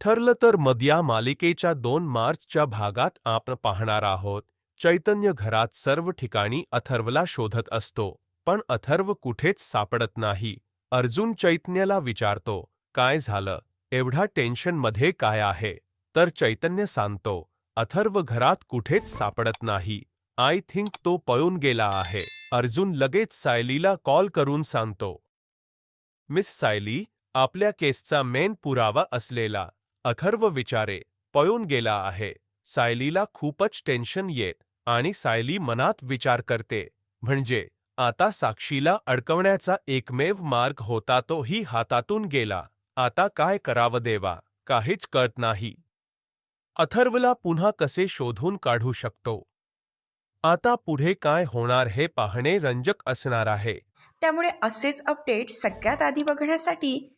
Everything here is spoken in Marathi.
ठरलं तर मध्या मालिकेच्या दोन मार्चच्या भागात आपण पाहणार आहोत. चैतन्य घरात सर्व ठिकाणी अथर्वला शोधत असतो पण अथर्व कुठेच सापडत नाही. अर्जुन चैतन्याला विचारतो काय झालं? एवढा टेन्शनमध्ये काय आहे? तर चैतन्य सांगतो अथर्व घरात कुठेच सापडत नाही. आय थिंक तो पळून गेला आहे. अर्जुन लगेच सायलीला कॉल करून सांगतो मिस सायली आपल्या केसचा मेन पुरावा असलेला अथर्व विचारे पळून गेला आहे. सायलीला खूपच टेन्शन येत आणि सायली मनात विचार करते. म्हणजे आता साक्षीला अडकवण्याचा एकमेव मार्ग होता तोही हातातून गेला. आता काय करावं देवा? काहीच कळत नाही. अथर्वला पुन्हा कसे शोधून काढू शकतो? आता पुढे काय होणार हे पाहणे रंजक असणार आहे. त्यामुळे असेच अपडेट सगळ्यात आधी बघण्यासाठी